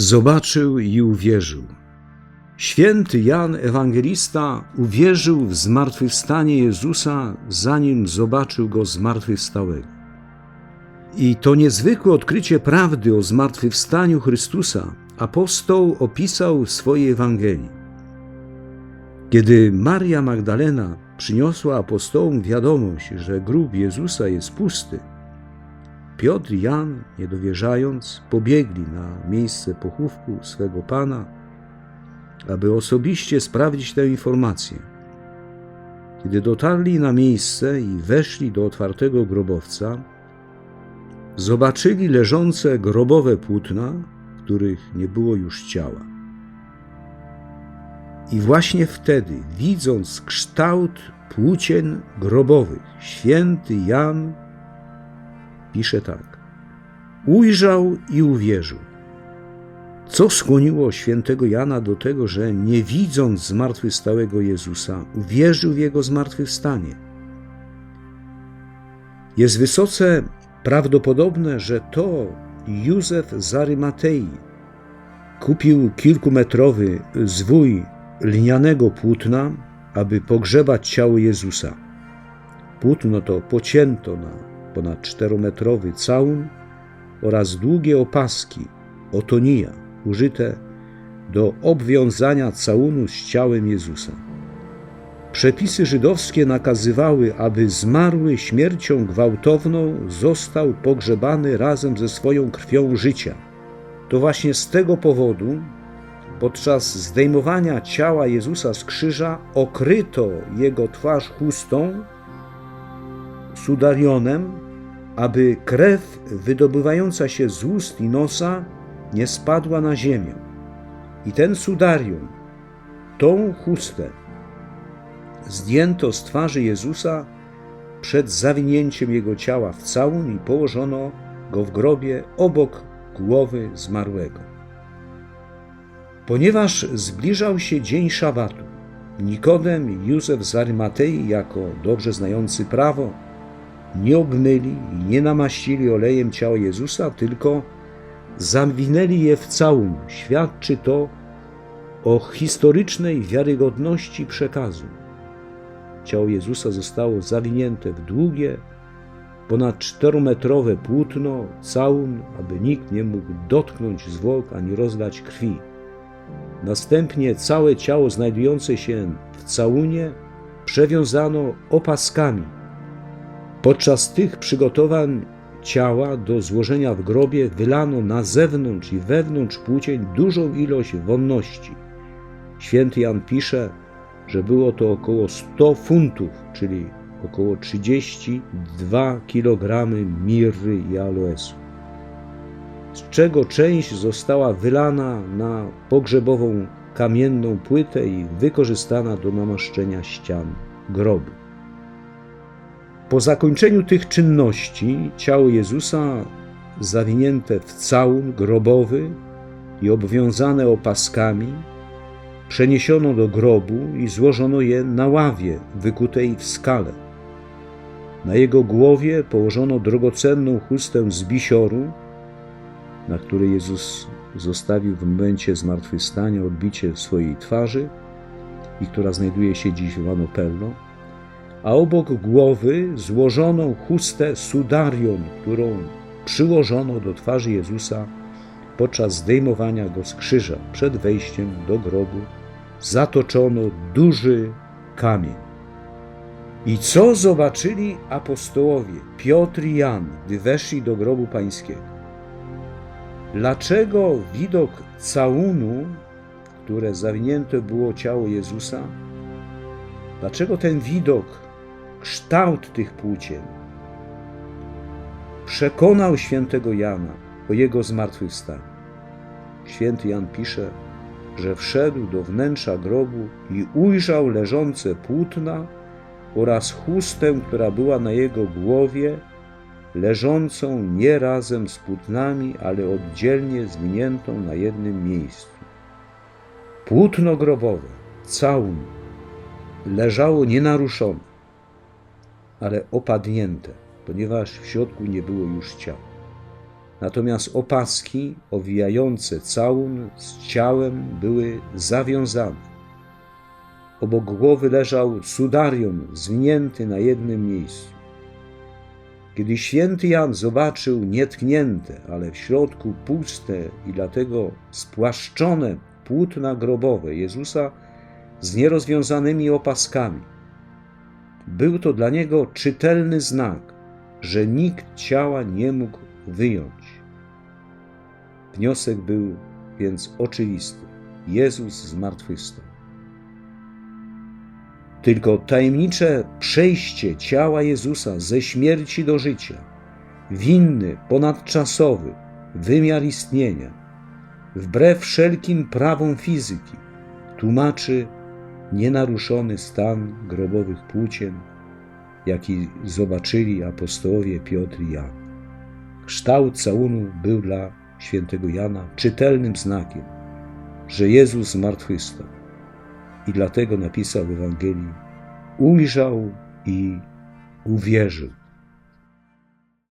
Zobaczył i uwierzył. Święty Jan Ewangelista uwierzył w zmartwychwstanie Jezusa, zanim zobaczył go zmartwychwstałego. I to niezwykłe odkrycie prawdy o zmartwychwstaniu Chrystusa apostoł opisał w swojej Ewangelii. Kiedy Maria Magdalena przyniosła apostołom wiadomość, że grób Jezusa jest pusty, Piotr i Jan, niedowierzając, pobiegli na miejsce pochówku swego Pana, aby osobiście sprawdzić tę informację. Kiedy dotarli na miejsce i weszli do otwartego grobowca, zobaczyli leżące grobowe płótna, których nie było już ciała. I właśnie wtedy, widząc kształt płócien grobowych, święty Jan pisze tak: Ujrzał i uwierzył. Co skłoniło świętego Jana do tego, że nie widząc zmartwychwstałego Jezusa, uwierzył w jego zmartwychwstanie? Jest wysoce prawdopodobne, że to Józef z Arymatei kupił kilkumetrowy zwój lnianego płótna, aby pogrzebać ciało Jezusa. Płótno to pocięto na ponad czterometrowy całun oraz długie opaski, otonia, użyte do obwiązania całunu z ciałem Jezusa. Przepisy żydowskie nakazywały, aby zmarły śmiercią gwałtowną został pogrzebany razem ze swoją krwią życia. To właśnie z tego powodu podczas zdejmowania ciała Jezusa z krzyża okryto jego twarz chustą, sudarionem, aby krew wydobywająca się z ust i nosa nie spadła na ziemię. I ten sudarium, tą chustę, zdjęto z twarzy Jezusa przed zawinięciem jego ciała w całun i położono go w grobie obok głowy zmarłego. Ponieważ zbliżał się dzień szabatu, Nikodem Józef z Arymatei, jako dobrze znający prawo, nie obmyli i nie namaścili olejem ciała Jezusa, tylko zawinęli je w całun. Świadczy to o historycznej wiarygodności przekazu. Ciało Jezusa zostało zawinięte w długie, ponad czterometrowe płótno, całun, aby nikt nie mógł dotknąć zwłok ani rozlać krwi. Następnie całe ciało znajdujące się w całunie przewiązano opaskami. Podczas tych przygotowań ciała do złożenia w grobie wylano na zewnątrz i wewnątrz płócień dużą ilość wonności. Święty Jan pisze, że było to około 100 funtów, czyli około 32 kg mirry i aloesu, z czego część została wylana na pogrzebową kamienną płytę i wykorzystana do namaszczenia ścian grobu. Po zakończeniu tych czynności ciało Jezusa, zawinięte w całun grobowy i obwiązane opaskami, przeniesiono do grobu i złożono je na ławie wykutej w skale. Na jego głowie położono drogocenną chustę z bisioru, na której Jezus zostawił w momencie zmartwychwstania odbicie swojej twarzy i która znajduje się dziś w Manopello, a obok głowy złożoną chustę sudarion, którą przyłożono do twarzy Jezusa podczas zdejmowania go z krzyża. Przed wejściem do grobu zatoczono duży kamień. I co zobaczyli apostołowie Piotr i Jan, gdy weszli do grobu pańskiego? Dlaczego widok całunu, które zawinięte było ciało Jezusa, dlaczego ten widok, kształt tych płócien przekonał świętego Jana o jego zmartwychwstaniu? Święty Jan pisze, że wszedł do wnętrza grobu i ujrzał leżące płótna oraz chustę, która była na jego głowie, leżącą nie razem z płótnami, ale oddzielnie zwiniętą na jednym miejscu. Płótno grobowe, całun, leżało nienaruszone, ale opadnięte, ponieważ w środku nie było już ciała. natomiast opaski owijające całun z ciałem były zawiązane. Obok głowy leżał sudarion zwinięty na jednym miejscu. Kiedy święty Jan zobaczył nietknięte, ale w środku puste i dlatego spłaszczone płótna grobowe Jezusa z nierozwiązanymi opaskami, był to dla niego czytelny znak, że nikt ciała nie mógł wyjąć. Wniosek był więc oczywisty: Jezus zmartwychwstał. Tylko tajemnicze przejście ciała Jezusa ze śmierci do życia, winny, ponadczasowy wymiar istnienia, wbrew wszelkim prawom fizyki, tłumaczy nienaruszony stan grobowych płócien, jaki zobaczyli apostołowie Piotr i Jan. Kształt całunu był dla świętego Jana czytelnym znakiem, że Jezus zmartwychwstał i dlatego napisał w Ewangelii: Ujrzał i uwierzył.